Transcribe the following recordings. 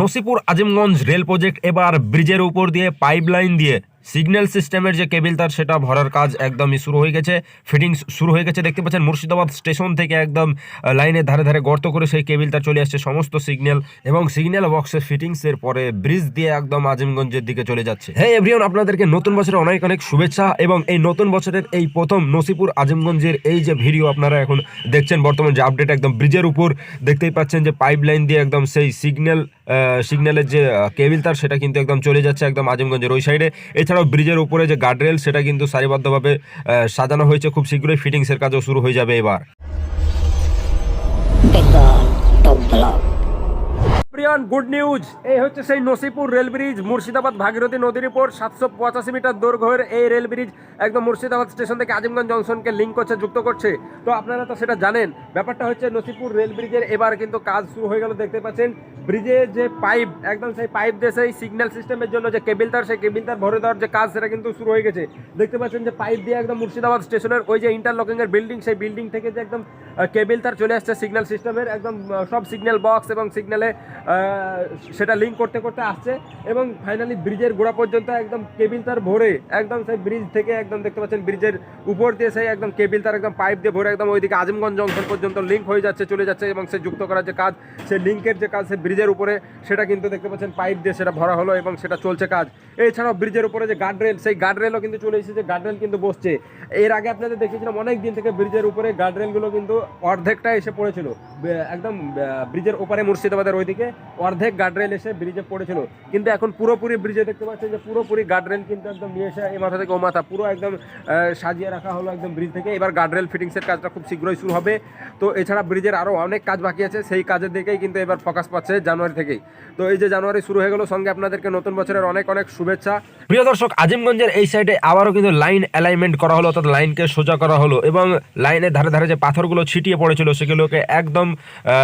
Nasipur Azimganj rail project এবার ব্রিজের উপর দিয়ে পাইপলাইন দিয়ে সিগন্যাল সিস্টেমের যে কেবিল তার, সেটা ভরার কাজ একদমই শুরু হয়ে গেছে। ফিটিংস শুরু হয়ে গেছে। দেখতে পাচ্ছেন, মুর্শিদাবাদ স্টেশন থেকে একদম লাইনের ধারে ধারে গর্ত করে সেই কেবিল তার চলে আসছে সমস্ত সিগন্যাল এবং সিগন্যাল বক্সের ফিটিংস এর পরে ব্রিজ দিয়ে একদম আজিমগঞ্জের দিকে চলে যাচ্ছে। হ্যাঁ এভরিওন আপনাদেরকে নতুন বছরের অনেক অনেক শুভেচ্ছা এবং এই নতুন বছরের এই প্রথম নসিপুর আজিমগঞ্জের এই যে ভিডিও আপনারা এখন দেখছেন, বর্তমান যে আপডেট একদম ব্রিজের উপর, দেখতেই পাচ্ছেন যে পাইপ লাইন দিয়ে একদম সেই সিগন্যাল সিগন্যালের যে কেবিল তার, সেটা কিন্তু একদম চলে যাচ্ছে একদম আজিমগঞ্জের ওই সাইডে এছাড়াও ব্রিজের উপরে যে গার্ডরেল সেটা কিন্তু সারিবদ্ধভাবে সাজানো হয়েছে। খুব শীঘ্রই ফিটিংসের কাজও শুরু হয়ে যাবে এবার. প্রিয়ান গুড নিউজ। এই হচ্ছে সেই নসিপুর রেল ব্রিজ, মুর্শিদাবাদ ভাগীরথী নদীর উপর। সাতশো পঁচাশি মিটার দৈর্ঘ্যের এই রেল ব্রিজ একদম মুর্শিদাবাদ স্টেশন থেকে আজিমগঞ্জ জংশনকে লিঙ্ক করছে, যুক্ত করছে। তো আপনারা তো সেটা জানেন, ব্যাপারটা হচ্ছে নসিপুর রেল ব্রিজের এবার কিন্তু কাজ শুরু হয়ে গেল, দেখতে পাচ্ছেন। ব্রিজে যে পাইপ একদম সেই পাইপ দিয়ে সেই সিগন্যাল সিস্টেমের জন্য যে কেবিল তার, সেই কেবিল তার ভরে দেওয়ার যে কাজ, সেটা কিন্তু শুরু হয়ে গেছে। দেখতে পাচ্ছেন যে পাইপ দিয়ে একদম মুর্শিদাবাদ স্টেশনের ওই যে ইন্টারলকিং এর বিল্ডিং সেই বিল্ডিং থেকে যে একদম কেবিল তার চলে আসছে সিগন্যাল সিস্টেমের, একদম সব সিগন্যাল বক্স এবং সিগন্যালে সেটা লিঙ্ক করতে করতে আসছে এবং ফাইনালি ব্রিজের গোড়া পর্যন্ত একদম কেবিল তার ভরে, একদম সেই ব্রিজ থেকে একদম দেখতে পাচ্ছেন ব্রিজের উপর দিয়ে সেই একদম কেবিল তার একদম পাইপ দিয়ে ভরে, একদম ওইদিকে আজমগঞ্জ জংশন পর্যন্ত লিঙ্ক হয়ে যাচ্ছে, চলে যাচ্ছে এবং সে যুক্ত করার যে কাজ, সেই লিঙ্কের যে কাজ সে ব্রিজের উপরে সেটা কিন্তু দেখতে পাচ্ছেন পাইপ দিয়ে সেটা ভরা হলো এবং সেটা চলছে কাজ। এছাড়াও ব্রিজের উপরে যে গার্ডরেল সেই গার্ডরেলও কিন্তু চলে এসেছে গার্ডরেল কিন্তু বসছে। এর আগে আপনাদের দেখেছিলাম অনেক দিন থেকে ব্রিজের উপরে গার্ডরেলগুলো কিন্তু অর্ধেকটা এসে পড়েছিল। একদম ব্রিজের ওপারে মুর্শিদাবাদের ওইদিকে অর্ধেক গার্ডরেল এসে ব্রিজে পড়েছিল। কিন্তু এখন পুরোপুরি ব্রিজে দেখতে পাচ্ছেন যে পুরোপুরি গার্ডরেল কিন্তু একদম নিয়ে এসে এই মাথা থেকে ও মাথা পুরো একদম সাজিয়ে রাখা হলো একদম ব্রিজ থেকে। এবার গার্ডরেল ফিটিংসের কাজটা খুব শীঘ্রই শুরু হবে। তো এছাড়া ব্রিজের আরও অনেক কাজ বাকি আছে, সেই কাজের দিকেই কিন্তু এবার ফোকাস পাচ্ছে জানুয়ারি থেকেই। তো এই যে জানুয়ারি শুরু হয়ে গেল, সঙ্গে আপনাদেরকে নতুন বছরের অনেক অনেক শুভেচ্ছা। প্রিয় দর্শক, আজিমগঞ্জের এই সাইডে আবারও কিন্তু লাইন অ্যালাইনমেন্ট করা হলো, অর্থাৎ লাইনকে সোজা করা হলো এবং লাইনের ধারে ধারে যে পাথরগুলো ছিটিয়ে পড়েছিল, সেগুলোকে একদম আহ,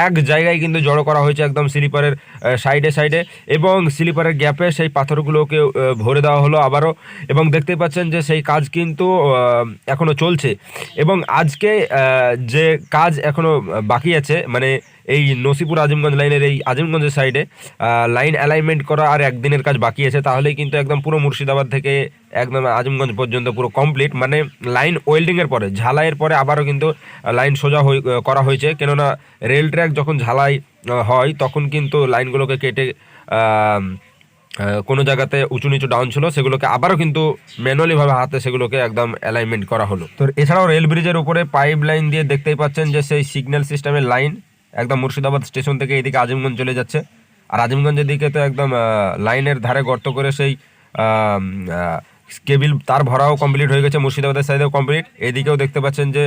এক জায়গায় কিন্তু জড়ো করা হয়েছে একদম স্লিপারের সাইডে সাইডে এবং স্লিপারের গ্যাপে সেই পাথরগুলোকে ভরে দেওয়া হলো আবারও এবং দেখতে পাচ্ছেন যে সেই কাজ কিন্তু আহ, এখনও চলছে এবং আজকে যে কাজ এখনও বাকি আছে মানে এই নসিপুর আজিমগঞ্জ লাইনের এই আজিমগঞ্জের সাইডে লাইন অ্যালাইনমেন্ট করা আর একদিনের কাজ বাকি আছে। তাহলেই কিন্তু একদম পুরো মুর্শিদাবাদ থেকে একদম আজিমগঞ্জ পর্যন্ত পুরো কমপ্লিট মানে লাইন ওয়েল্ডিংয়ের পরে, ঝালাইয়ের পরে আবারও কিন্তু লাইন সোজা করা হয়েছে। কেননা রেল ট্র্যাক যখন ঝালাই হয়, তখন কিন্তু লাইনগুলোকে কেটে কোনো জায়গাতে উঁচু নিচু ডাউন ছিল, সেগুলোকে আবারও কিন্তু ম্যানুয়ালি ভাবে হাতে সেগুলোকে একদম অ্যালাইনমেন্ট করা হলো। তো এছাড়াও রেল ব্রিজের উপরে পাইপ লাইন দিয়ে দেখতেই পাচ্ছেন যে সেই সিগন্যাল সিস্টেমের লাইন একদম মুর্শিদাবাদ স্টেশন থেকে এদিকে আজিমগঞ্জ চলে যাচ্ছে। আর আজিমগঞ্জের দিকে তো একদম লাইনের ধারে গর্ত করে সেই কেবিল তার ভরাও কমপ্লিট হয়ে গেছে মুর্শিদাবাদের সাইডেও কমপ্লিট। এদিকেও দেখতে পাচ্ছেন যে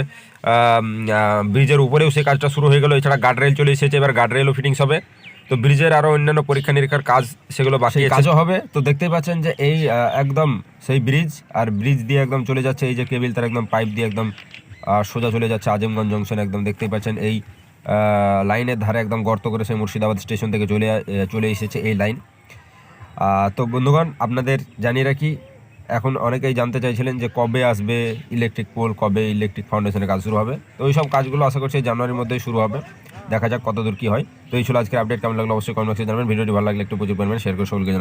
ব্রিজের উপরেও সেই কাজটা শুরু হয়ে গেল। এছাড়া গার্ডরেল চলে এসেছে এবার গার্ডরেলও ফিটিংস হবে। তো ব্রিজের আরও অন্যান্য পরীক্ষা নিরীক্ষার কাজ সেগুলো বাকি কাজও হবে। তো দেখতেই পাচ্ছেন যে এই একদম সেই ব্রিজ আর ব্রিজ দিয়ে একদম চলে যাচ্ছে। এই যে কেবিল তার একদম পাইপ দিয়ে একদম সোজা চলে যাচ্ছে আজিমগঞ্জ জংশন একদম দেখতেই পাচ্ছেন এই লাইনের ধারে একদম গর্ত করে সেই মুর্শিদাবাদ স্টেশন থেকে চলে চলে এসেছে এই লাইন। তো বন্ধুগণ, আপনাদের জানিয়ে রাখি, এখন অনেকেই জানতে চাইছিলেন যে কবে আসবে ইলেকট্রিক পোল, কবে ইলেকট্রিক ফাউন্ডেশনের কাজ শুরু হবে। তো ওই সব কাজগুলো আশা করছি জানুয়ারির মধ্যেই শুরু হবে। দেখা যাক কতদূর কী হয়। তো এই ছিল আজকের আপডেট। কেমন লাগল অবশ্যই কমেন্ট বক্সে জানাবেন। ভিডিওটি ভালো লাগলে একটু প্রচুর পরিমাণে শেয়ার করে সকলকে